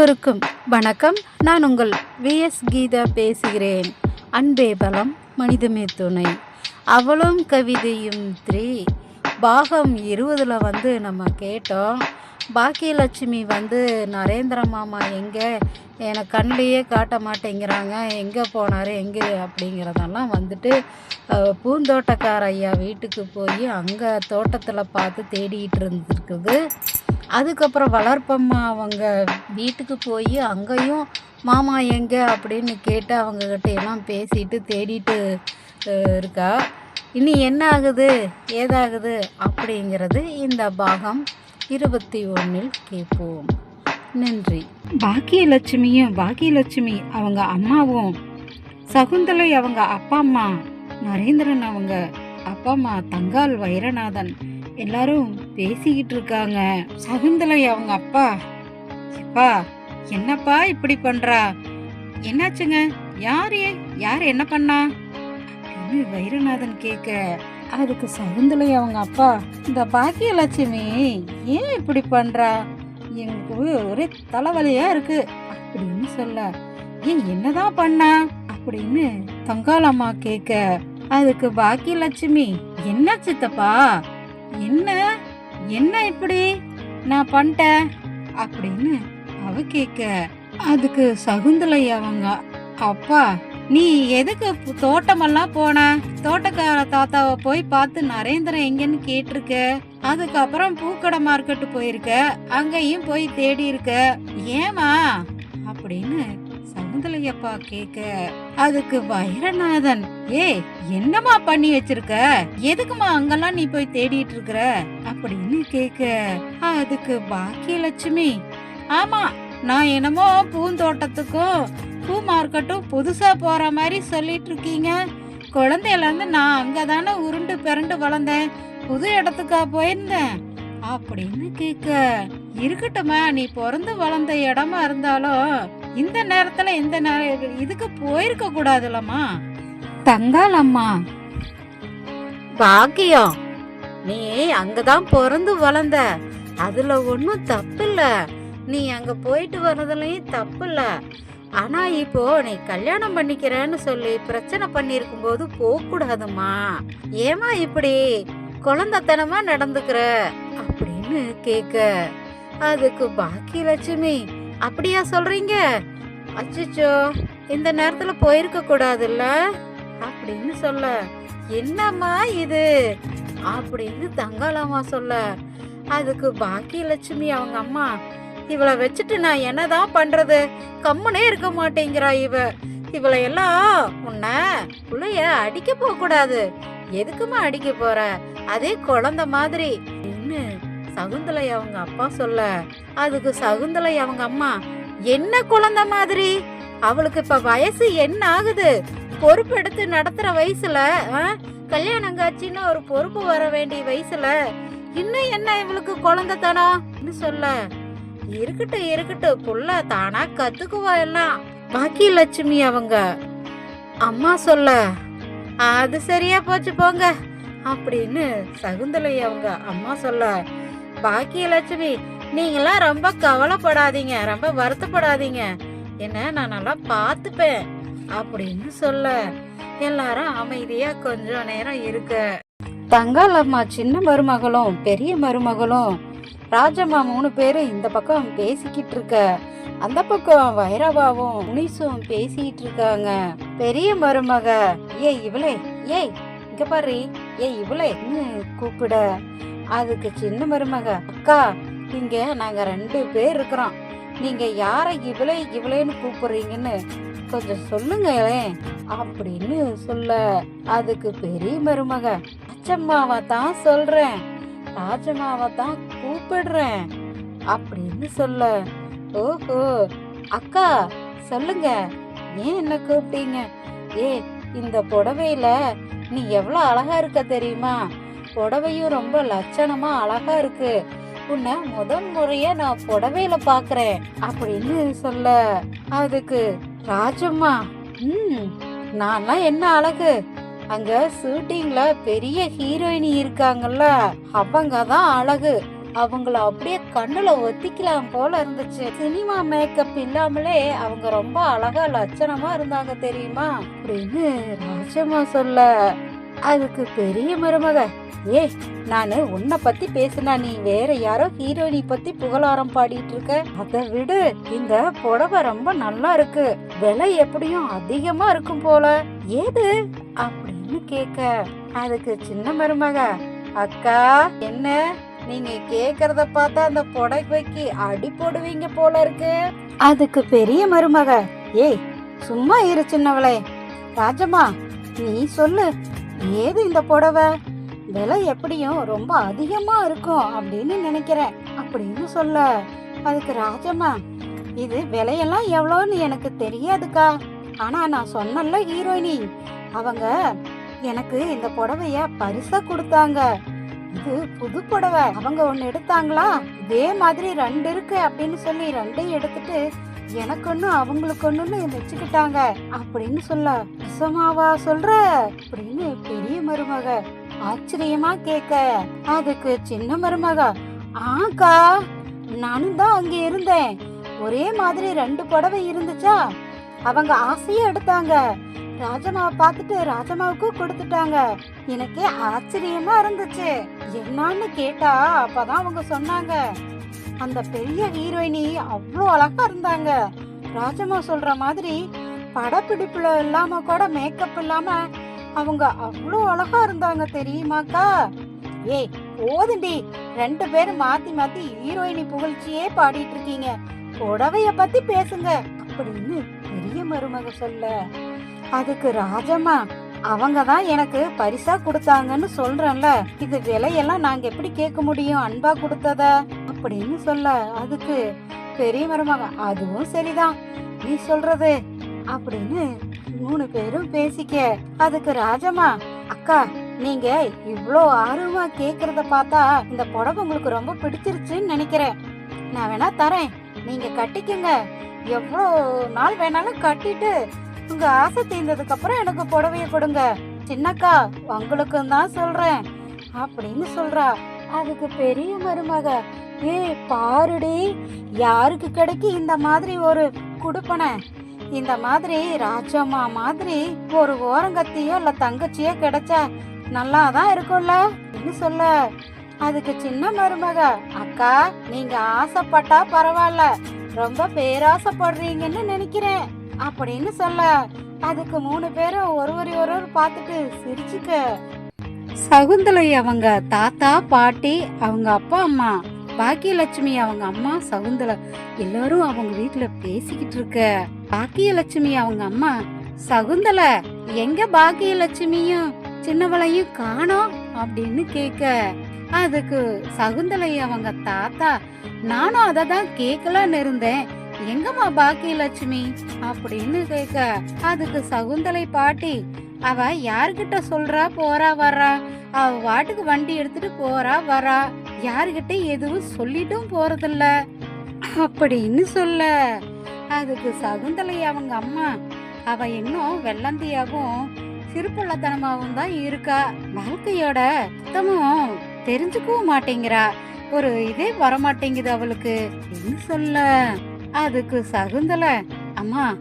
எல்லோருக்கும் வணக்கம். நான் உங்கள் விஎஸ் கீதா பேசுகிறேன். அன்பே பலம் மனிதமே துணை. அவளும் கவிதையும் த்ரீ. பாகம் இருபதில் வந்து நம்ம கேட்டோம். பாக்கியலட்சுமி வந்து நரேந்திர மாமா எங்கே? எனக்கு கண்ணிலேயே காட்ட மாட்டேங்கிறாங்க. எங்கே போனார்? எங்கே? அப்படிங்கிறதெல்லாம் வந்துட்டு பூந்தோட்டக்கார ஐயா வீட்டுக்கு போய் அங்கே தோட்டத்தில் பார்த்து தேடிட்டு இருந்துருக்குது. அதுக்கப்புறம் வளர்ப்பம்மா அவங்க வீட்டுக்கு போய் அங்கேயும் மாமா எங்கே? அப்படின்னு கேட்டு அவங்கக்கிட்ட எல்லாம் பேசிட்டு தேடிட்டு இருக்கா. இனி என்ன ஆகுது? ஏதாகுது? அப்படிங்கிறது இந்த பாகம் இருபத்தி ஒன்றில் கேட்போம். நன்றி. பாக்கியலட்சுமியும் பாக்கியலட்சுமி அவங்க அம்மாவும் சகுந்தலை அவங்க அப்பா அம்மா நரேந்திரன் அவங்க அப்பா அம்மா தங்கால் வைரநாதன் எல்லாரும் பேசிக்கிட்டு இருக்காங்க சகுந்தலை அவங்க அப்பா? அப்பா என்னப்பா இப்படி பண்றா? என்னாச்சுங்க? யாரு? யார் என்ன பண்ணா? அப்படின்னு வைரநாதன் கேட்க அதுக்கு சகுந்தலை அவங்க அப்பா இந்த பாக்கியலட்சுமி ஏன் இப்படி பண்றா? எங்களுக்கு ஒரே தலைவலியா இருக்கு. அப்படின்னு சொல்ல ஏன் என்னதான் பண்ணா? அப்படின்னு தங்காளம்மா கேட்க அதுக்கு பாக்கியலட்சுமி என்ன சித்தப்பா? என்ன? என்ன இப்படி? நான் பண்ணிட்டேன் அப்படின்னு அவ கேட்க அதுக்கு சகுந்தலை அவங்க அப்பா நீ எதுக்கு தோட்டமெல்லாம் போன? தோட்டக்கார தாத்தாவை போய் பார்த்து நரேந்திரன் எங்கன்னு கேட்டிருக்க. அதுக்கப்புறம் பூக்கடை மார்க்கெட்டு போயிருக்க. அங்கேயும் போய் தேடி இருக்க ஏமா அப்படின்னு சமுதலையப்பா கேக்க கேட்க அதுக்கு வைரநாதன். ஏய் என்னம்மா பண்ணி வச்சிருக்க? எதுக்குமா அங்கெல்லாம் நீ போய் தேடிட்டு இருக்கிற? அப்படின்னு கேட்க அதுக்கு பாக்கியலட்சுமி. ஆமா நான் என்னமோ பூந்தோட்டத்துக்கும் பூ மார்க்கெட்டும் புதுசா போற மாதிரி சொல்லிட்டு இருக்கீங்க. குழந்தையில இருந்து நான் அங்கதானே உருண்டு பிறண்டு வளர்ந்தேன். புது இடத்துக்கா போயிருந்தேன். அப்படின்னு கேட்க இருக்கட்டுமா நீ பிறந்து வளர்ந்த இடமா இருந்தாலும் இந்த நேரத்துல இந்த நே- இதுக்கு போயிருக்க கூடாதுலம்மா. தங்காலம்மா பாக்கியம். நீ அங்கதான் பிறந்து வளர்ந்த அதுல ஒன்றும் தப்பில்ல. நீ அங்க போயிட்டு வர்றதுலயும் தப்பில்ல. ஆனா இப்போ நீ கல்யாணம் பண்ணிக்கிறேன்னு சொல்லி பிரச்சனை பண்ணிருக்கும் போது போகக்கூடாதும்மா. ஏமா இப்படி குழந்தைத்தனமா நடந்துக்கிற? அப்படின்னு கேட்க அதுக்கு பாக்கியலட்சுமி அப்படியா சொல்றீங்க? அச்சச்சோ இந்த நேரத்துல போயிருக்க கூடாதுல்ல? அப்படின்னு சொல்ல. என்னம்மா இது? அப்படின்னு தங்காளம்மா சொல்ல. அதுக்கு பாக்கியலட்சுமி அவங்க அம்மா இவளை வச்சுட்டு நான் என்னதான் பண்றது? கம்முனே இருக்க மாட்டேங்கிறா இவ. இவளை எல்லாம் உன்னை புள்ளைய அடிக்க போக கூடாது எதுக்குமா அடிக்க போற? அதே குழந்தை மாதிரி. என்ன? சகுந்தலை அவங்க அப்பா சொல்ல அதுக்கு சகுந்தலை அவங்க அம்மா என்ன குழந்தை மாதிரி? அவளுக்கு இப்ப வயசு என்ன ஆகுது? பொறுப்பெடுத்து நடத்துற வயசுல ஆ? கல்யாணம் காட்சின்னு ஒரு பொறுப்பு வர வேண்டிய வயசுல இன்னும் என்ன இவளுக்கு குழந்தைத்தனம்? சொல்ல இருக்கட்டும் இருக்கட்டும் புள்ள தானா கத்துக்குவா எல்லாம். பாக்கியலட்சுமி அவங்க அம்மா சொல்ல அது சரியா போச்சு போங்க. அப்படின்னு சகுந்தலை அவங்க அம்மா சொல்ல பாக்கியலட்சுமி நீங்களாம் ரொம்ப கவலைப்படாதீங்க ரொம்ப வருத்தப்படாதீங்க. என்ன நான் நல்லா பார்த்துப்பேன் அப்படின்னு சொல்ல. எல்லாரும் அமைதியா கொஞ்ச நேரம் இருக்க. தங்காளம்மா சின்ன மருமகளும் பெரிய மருமகளும் ராஜம்மா மூணு பேரும் இந்த பக்கம் பேசிக்கிட்டு இருக்க. அந்த பக்கம் வைரவாவும் முனிசும் பேசிக்கிட்டு இருக்காங்க. பெரிய மருமக ஏய் இவளே ஏய் இங்க பாரு ஏய் இவளே கூப்பிட. அதுக்கு சின்ன மருமக அக்கா இங்க நாங்க ரெண்டு பேர் இருக்கிறோம். நீங்க யார இவளே இவளேன்னு கூப்பிடுறீங்கன்னு கொஞ்சம் சொல்லுங்களேன் அப்படின்னு சொல்ல. அதுக்கு பெரிய மருமக அச்சம்மாவை தான் சொல்றேன். ராஜம்மாவை தான் கூப்பிடுறேன் அப்படின்னு சொல்ல. ஓஹோ அக்கா சொல்லுங்க. ஏன் என்ன கூப்பிட்டீங்க? ஏ இந்த புடவையில நீ எவ்வளோ அழகா இருக்க தெரியுமா? புடவையும் ரொம்ப லட்சணமா அழகா இருக்கு. உன்னை முதல் முறைய நான் புடவையில பாக்குறேன் அப்படின்னு சொல்ல. அதுக்கு ராஜம்மா ம் நான்லாம் என்ன அழகு? அங்க ஷூட்டிங்ல பெரிய ஹீரோயினி இருக்காங்கல்ல அவங்க தான் அழகு. அவங்கள அப்படியே கண்ணுல ஒத்திக்கலாம் போல இருந்துச்சு. சினிமா மேக்கப் இல்லாமலே அவங்க ரொம்ப அழகா லட்சணமா இருந்தாங்க தெரியுமா? அப்படின்னு ராஜம்மா சொல்ல. அதுக்கு பெரிய மருமக. ஏ நானு உன்னை பத்தி பேசுனா நீ வேற யாரோ ஹீரோயினி பத்தி புகழாரம் பாடிட்டு இருக்க அதை விடு. இந்த புடவை ரொம்ப நல்லா இருக்கு. விலை எப்படியும் அதிகமா இருக்கும் போல. ஏது? அப்படின்னு கேக்க. அதுக்கு சின்ன மருமக அக்கா என்ன? நீங்க கேக்குறத பார்த்தா அந்த புடவைக்கு அடி போடுவீங்க போல இருக்கு. அதுக்கு பெரிய மருமக ஏய் சும்மா இரு சின்னவளே. ராஜம்மா நீ சொல்லு. ஏது இந்த புடவை? விலை எப்படியும் ரொம்ப அதிகமா இருக்கும் அப்படின்னு நினைக்கிறேன். அப்படின்னு சொல்ல அதுக்கு ராஜம்மா இது விலையெல்லாம் எவ்வளோன்னு எனக்கு தெரியாதுக்கா. ஆனா நான் சொன்னல ஹீரோயினி அவங்க எனக்கு இந்த புடவைய பரிசா கொடுத்தாங்க. இது புது புடவை அவங்க ஒன்னு எடுத்தாங்களா? இதே மாதிரி ரெண்டு இருக்கு அப்படின்னு சொல்லி ரெண்டையும் எடுத்துட்டு எனக்கு ஒண்ணு அவங்களுக்கு ஒண்ணுன்னு வச்சுக்கிட்டாங்க அப்படின்னு சொல்ல நிசமாவா சொல்ற? அப்படின்னு பெரிய மருமக ஆச்சரியமா கேட்க அதுக்கு சின்ன மருமக? ஆக்கா நானும் தான் அங்க இருந்தேன். ஒரே மாதிரி ரெண்டு புடவை இருந்துச்சா? அவங்க ஆசையா எடுத்தாங்க. ராஜமாவை பார்த்துட்டு ராஜமாவுக்கு கொடுத்துட்டாங்க. எனக்கே ஆச்சரியமா இருந்துச்சு. என்னன்னு கேட்டா அப்பதான் அவங்க சொன்னாங்க. அந்த பெரிய ஹீரோயினி அவ்வளோ அழகா இருந்தாங்க. ராஜமா சொல்ற மாதிரி படப்பிடிப்புல இல்லாம கூட மேக்கப் இல்லாம அவங்க அவ்வளோ அழகா இருந்தாங்க தெரியுமாக்கா ஏய் போதுண்டி. ரெண்டு பேரும் மாத்தி மாத்தி ஹீரோயினி புகழ்ச்சியே பாடிட்டு இருக்கீங்க. புடவைய பத்தி பேசுங்க. அப்படின்னு பெரிய மருமக சொல்ல. அதுக்கு ராஜம்மா அவங்க தான் எனக்கு பரிசா கொடுத்தாங்கன்னு சொல்றேன்ல. இது விலையெல்லாம் நாங்க எப்படி கேட்க முடியும்? அன்பா கொடுத்தத? அப்படின்னு சொல்ல. அதுக்கு பெரிய மருமக அதுவும் சரிதான். நீ சொல்றது அப்படின்னு மூணு பேரும் பேசிக்க அதுக்கு ராஜம்மா அக்கா நீங்க இவ்ளோ ஆர்வமா கேக்குறத பார்த்தா இந்த புடவை உங்களுக்கு ரொம்ப பிடிச்சிருச்சுன்னு நினைக்கிறேன். நான் வேணா தரேன். நீங்க கட்டிக்கங்க. எவ்வளோ நாள் வேணாலும் கட்டிட்டு உங்க ஆசை தீர்ந்ததுக்கு அப்புறம் எனக்கு புடவைய கொடுங்க. சின்னக்கா உங்களுக்கு தான் சொல்றேன் அப்படின்னு சொல்றா. அதுக்கு பெரிய மருமக ஏ பாருடி யாருக்கு கிடைக்கு இந்த மாதிரி ஒரு குடுப்பனை? இந்த மாதிரி ராஜம்மா மாதிரி ஒரு ஓரங்கத்தியோ இல்ல தங்கச்சியோ கிடைச்சா நல்லா தான் இருக்கும்ல. அப்படின்னு சொல்ல? அதுக்கு சின்ன மருமக. அக்கா நீங்க ஆசைப்பட்டா பரவாயில்ல. ரொம்ப பேராசைப்படுறீங்கன்னு நினைக்கிறேன். அப்படின்னு சொல்ல. அதுக்கு மூணு பேரும் ஒருவரை ஒருவர் பார்த்துட்டு சிரிச்சுக்க. சகுந்தலை அவங்க தாத்தா பாட்டி அவங்க அப்பா அம்மா. பாக்கியலட்சுமி அவங்க அம்மா சகுந்தலை எல்லாரும் அவங்க வீட்டுல பேசிக்கிட்டு இருக்க. பாக்கியலட்சுமி அவங்க அம்மா சகுந்தலை எங்க பாக்கியலட்சுமியும் சின்னவளையும் காணோம்? அப்படின்னு கேட்க. அதுக்கு சகுந்தலை அவங்க தாத்தா நானும் அதை தான் கேட்கலான்னு இருந்தேன். எங்கம்மா பாக்கியலட்சுமி? அப்படின்னு கேட்க. அதுக்கு சகுந்தலை பாட்டி அவ யார்கிட்ட சொல்றா போறா வர்றா? அவ வாட்டுக்கு வண்டி எடுத்துட்டு போறா வரா? யாருகிட்ட எதுவும் சொல்லிட்டும் போறதில்ல. அப்படின்னு சொல்ல. அதுக்கு சகுந்தலை அவங்க அம்மா அவ இன்னும் வெள்ளந்தியாகவும் சிறுபள்ளத்தனமாகவும் தான் இருக்கா. வாழ்க்கையோட சுத்தமும் தெரிஞ்சுக்கவும் மாட்டேங்கிறா. ஒரு இதே வரமாட்டேங்குது அவளுக்கு என்ன சொல்ல. அதுக்கு சகுந்தலை அம்மா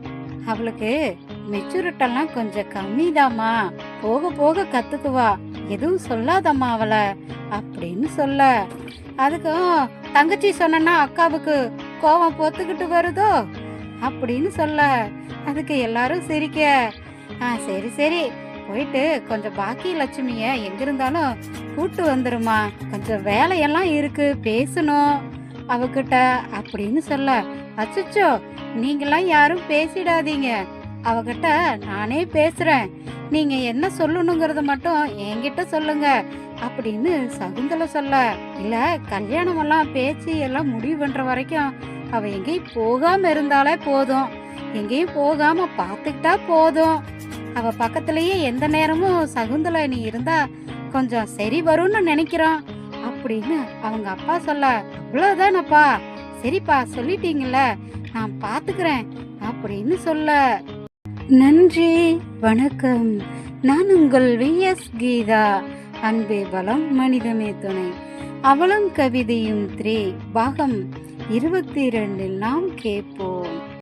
அவளுக்கு மெச்சூரிட்டெல்லாம் கொஞ்சம் கம்மிதாம்மா. போக போக கத்துக்குவா. எதுவும் சொல்லாதம்மா அவளை. அப்படின்னு சொல்ல. அதுக்கும் தங்கச்சி சொன்னா அக்காவுக்கு கோவம் பொத்துக்கிட்டு வருதோ? அப்படின்னு சொல்ல. அதுக்கு எல்லாரும் சிரிக்க. ஆ சரி சரி. போயிட்டு கொஞ்சம் பாக்கி லட்சுமிய எங்கிருந்தாலும் கூட்டு வந்துருமா. கொஞ்சம் வேலையெல்லாம் இருக்கு பேசணும் அவகிட்ட. அப்படின்னு சொல்ல. அச்சச்சோ நீங்களாம் யாரும் பேசிடாதீங்க. அவகிட்ட நானே பேசுறேன். நீங்க என்ன சொல்லணுங்கிறத மட்டும் என்கிட்ட சொல்லுங்க அப்படின்னு சகுந்தலை சொல்ல. இல்ல கல்யாணம் எல்லாம் பேச்சு எல்லாம் முடிவு பண்ற வரைக்கும் அவ எங்கேயும் போகாம இருந்தாலே போதும். எங்கேயும் போகாம பார்த்துக்கிட்டா போதும். அவ பக்கத்துலயே எந்த நேரமும் சகுந்தலை நீ இருந்தா கொஞ்சம் சரி வரும்னு நினைக்கிறோம் அப்படின்னு அவங்க அப்பா சொல்ல. அவ்வளவுதானப்பா சரிப்பா சொல்லிட்டீங்கல்ல. நான் பாத்துக்கிறேன் அப்படின்னு சொல்ல. நன்றி வணக்கம். நான் உங்கள் விஎஸ் கீதா அன்பே பலம் மனிதமே துணை. அவலம் கவிதையும் த்ரீ பாகம் இருபத்தி இரண்டில் நாம் கேட்போம்.